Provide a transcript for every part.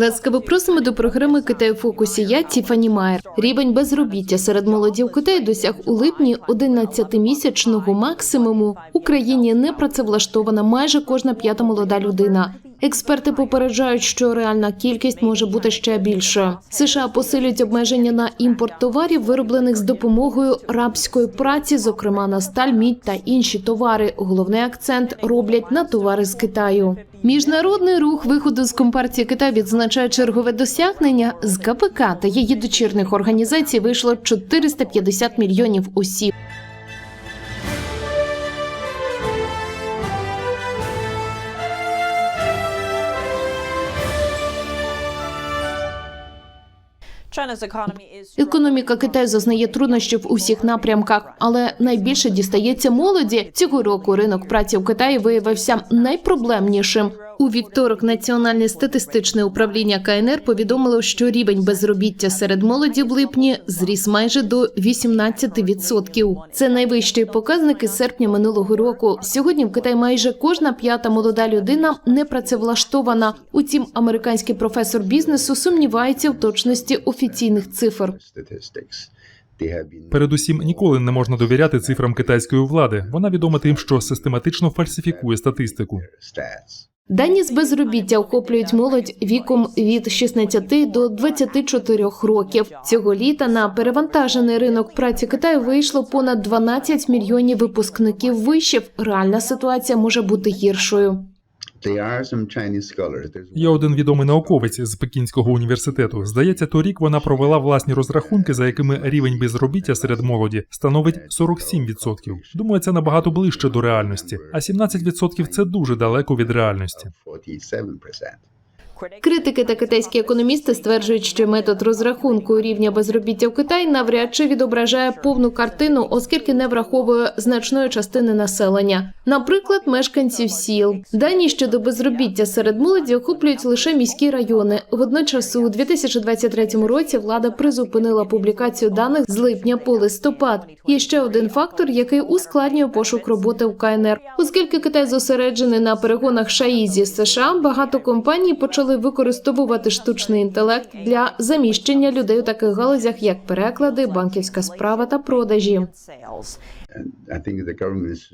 Ласкаво просимо до програми Китай у фокусі. Я Тіфані Майер. Рівень безробіття серед молоді в Китаї досяг у липні 11-місячного максимуму. Україні не працевлаштована майже кожна п'ята молода людина. Експерти попереджають, що реальна кількість може бути ще більшою. США посилюють обмеження на імпорт товарів, вироблених з допомогою рабської праці, зокрема на сталь, мідь та інші товари. Головний акцент роблять на товари з Китаю. Міжнародний рух виходу з компартії Китаю відзначає чергове досягнення з КПК та її дочірних організацій вийшло 450 мільйонів осіб. Економіка Китаю зазнає труднощів у всіх напрямках, але найбільше дістається молоді. Цього року ринок праці в Китаї виявився найпроблемнішим. У вівторок Національне статистичне управління КНР повідомило, що рівень безробіття серед молоді в липні зріс майже до 18%. Це найвищий показник із серпня минулого року. Сьогодні в Китаї майже кожна п'ята молода людина не працевлаштована. Утім, американський професор бізнесу сумнівається в точності офіційних цифр. Передусім, ніколи не можна довіряти цифрам китайської влади. Вона відома тим, що систематично фальсифікує статистику. Дані з безробіття охоплюють молодь віком від 16 до 24 років. Цього літа на перевантажений ринок праці Китаю вийшло понад 12 мільйонів випускників вишів. Реальна ситуація може бути гіршою. Є один відомий науковець з Пекінського університету. Здається, торік вона провела власні розрахунки, за якими рівень безробіття серед молоді становить 47%. Думаю, це набагато ближче до реальності. А 17% – це дуже далеко від реальності. 47%. Критики та китайські економісти стверджують, що метод розрахунку рівня безробіття в Китаї навряд чи відображає повну картину, оскільки не враховує значної частини населення, наприклад, мешканців сіл. Дані щодо безробіття серед молоді охоплюють лише міські райони. Водночас, у 2023 році влада призупинила публікацію даних з липня по листопад. Є ще один фактор, який ускладнює пошук роботи в КНР, оскільки Китай зосереджений на перегонах шаї зі США. Багато компаній почали використовувати штучний інтелект для заміщення людей у таких галузях, як переклади, банківська справа та продажі.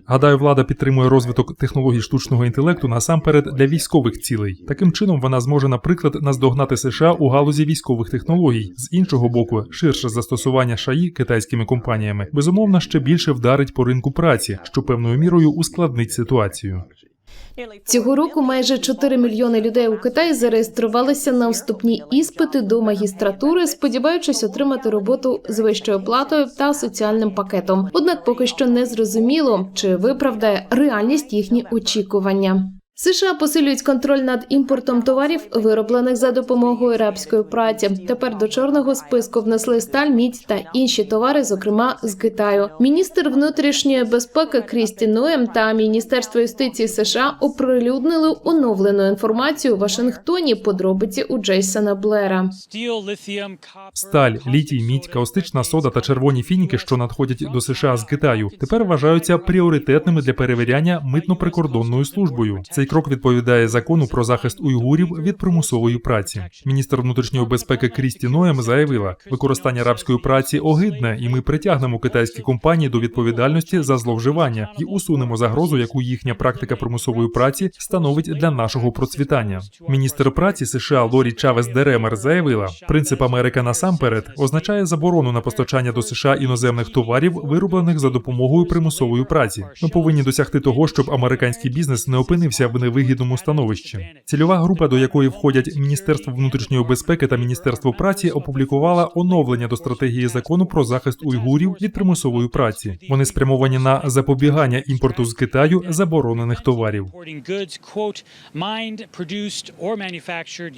Гадаю, влада підтримує розвиток технологій штучного інтелекту насамперед для військових цілей. Таким чином вона зможе, наприклад, наздогнати США у галузі військових технологій. З іншого боку, ширше застосування шаї китайськими компаніями безумовно ще більше вдарить по ринку праці, що певною мірою ускладнить ситуацію. Цього року майже 4 мільйони людей у Китаї зареєструвалися на вступні іспити до магістратури, сподіваючись отримати роботу з вищою платою та соціальним пакетом. Однак поки що не зрозуміло, чи виправдає реальність їхні очікування. США посилюють контроль над імпортом товарів, вироблених за допомогою рабської праці. Тепер до чорного списку внесли сталь, мідь та інші товари, зокрема з Китаю. Міністр внутрішньої безпеки Крісті Ноєм та Міністерство юстиції США оприлюднили оновлену інформацію у Вашингтоні. Подробиці у Джейсона Блера. Сталь, літій, мідь, каустична сода та червоні фініки, що надходять до США з Китаю, тепер вважаються пріоритетними для перевіряння митно-прикордонною службою. Цей крок відповідає закону про захист уйгурів від примусової праці. Міністр внутрішньої безпеки Крісті Ноєм заявила, використання рабської праці огидне, і ми притягнемо китайські компанії до відповідальності за зловживання і усунемо загрозу, яку їхня практика примусової праці становить для нашого процвітання. Міністр праці США Лорі Чавес Деремер заявила, принцип Америка насамперед означає заборону на постачання до США іноземних товарів, вироблених за допомогою примусової праці. Ми повинні досягти того, щоб американський бізнес не опинився в невигідному становищі. Цільова група, до якої входять Міністерство внутрішньої безпеки та Міністерство праці, опублікувала оновлення до стратегії закону про захист уйгурів від примусової праці. Вони спрямовані на запобігання імпорту з Китаю заборонених товарів. mined, produced, or manufactured.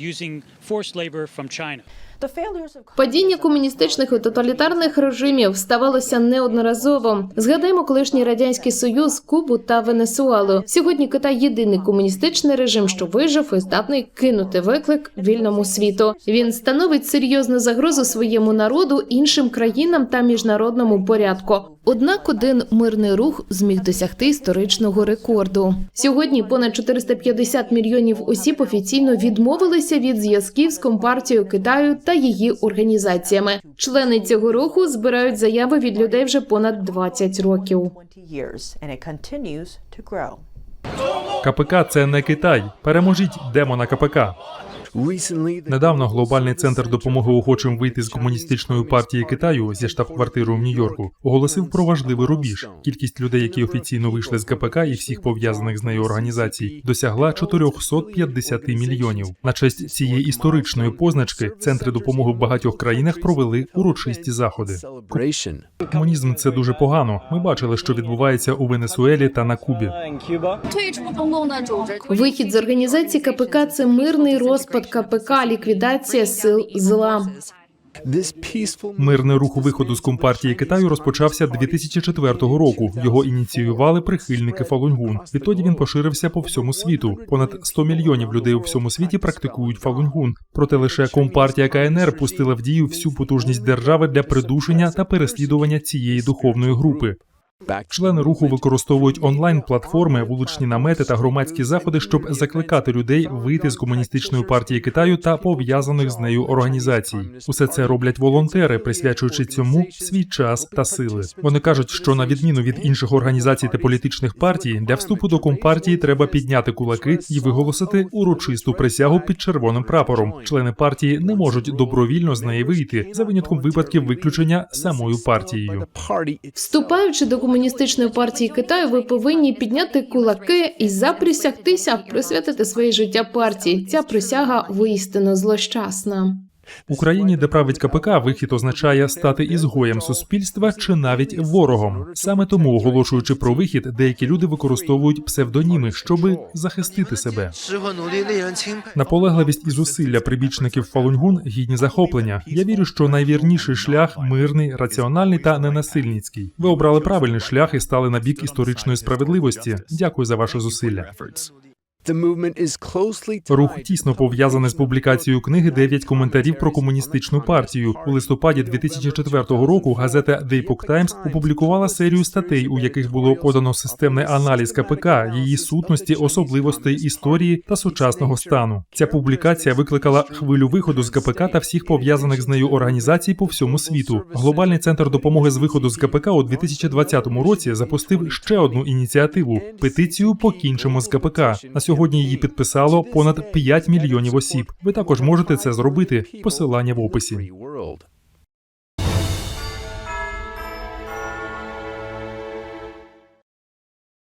Падіння комуністичних і тоталітарних режимів ставалося неодноразово. Згадаємо колишній радянський союз, Кубу та Венесуелу. Сьогодні Китай єдиний комуністичний режим, що вижив і здатний кинути виклик вільному світу. Він становить серйозну загрозу своєму народу, іншим країнам та міжнародному порядку. Однак один мирний рух зміг досягти історичного рекорду. Сьогодні понад 450 мільйонів осіб офіційно відмовилися від зв'язків з компартією Китаю та її організаціями. Члени цього руху збирають заяви від людей вже понад 20 років. 20 years, and it continues to grow. КПК це не Китай. Переможіть демона КПК. Недавно глобальний центр допомоги охочим вийти з комуністичної партії Китаю зі штаб-квартиру в Нью-Йорку оголосив про важливий рубіж. Кількість людей, які офіційно вийшли з КПК і всіх пов'язаних з нею організацій, досягла 450 мільйонів. На честь цієї історичної позначки центри допомоги в багатьох країнах провели урочисті заходи. Комунізм – це дуже погано. Ми бачили, що відбувається у Венесуелі та на Кубі. Вихід з організації КПК це мирний розпад КПК, ліквідація сил зла. Мирний рух виходу з компартії Китаю розпочався 2004 року. Його ініціювали прихильники Фалунгун. Відтоді він поширився по всьому світу. Понад 100 мільйонів людей у всьому світі практикують Фалунгун. Проте лише компартія КНР пустила в дію всю потужність держави для придушення та переслідування цієї духовної групи. Члени руху використовують онлайн-платформи, вуличні намети та громадські заходи, щоб закликати людей вийти з комуністичної партії Китаю та пов'язаних з нею організацій. Усе це роблять волонтери, присвячуючи цьому свій час та сили. Вони кажуть, що на відміну від інших організацій та політичних партій, для вступу до компартії треба підняти кулаки і виголосити урочисту присягу під червоним прапором. Члени партії не можуть добровільно з неї вийти за винятком випадків виключення самою партією. Вступаючи до комуністичної партії Китаю, ви повинні підняти кулаки і заприсягтися присвятити своє життя партії. Ця присяга воістину злощасна. Україні, де править КПК, вихід означає стати ізгоєм суспільства чи навіть ворогом. Саме тому, оголошуючи про вихід, деякі люди використовують псевдоніми, щоб захистити себе. Наполегливість і зусилля прибічників Фалунгун гідні захоплення. Я вірю, що найвірніший шлях мирний, раціональний та ненасильницький. Ви обрали правильний шлях і стали на бік історичної справедливості. Дякую за ваші зусилля. Рух тісно пов'язаний з публікацією книги «9 коментарів про комуністичну партію. У листопаді 2004 року газета The Epoch Times опублікувала серію статей, у яких було подано системний аналіз КПК, її сутності, особливостей історії та сучасного стану. Ця публікація викликала хвилю виходу з КПК та всіх пов'язаних з нею організацій по всьому світу. Глобальний центр допомоги з виходу з КПК у 2020 році запустив ще одну ініціативу петицію Покінчимо з КПК. На сьогодні її підписало понад 5 мільйонів осіб. Ви також можете це зробити. Посилання в описі.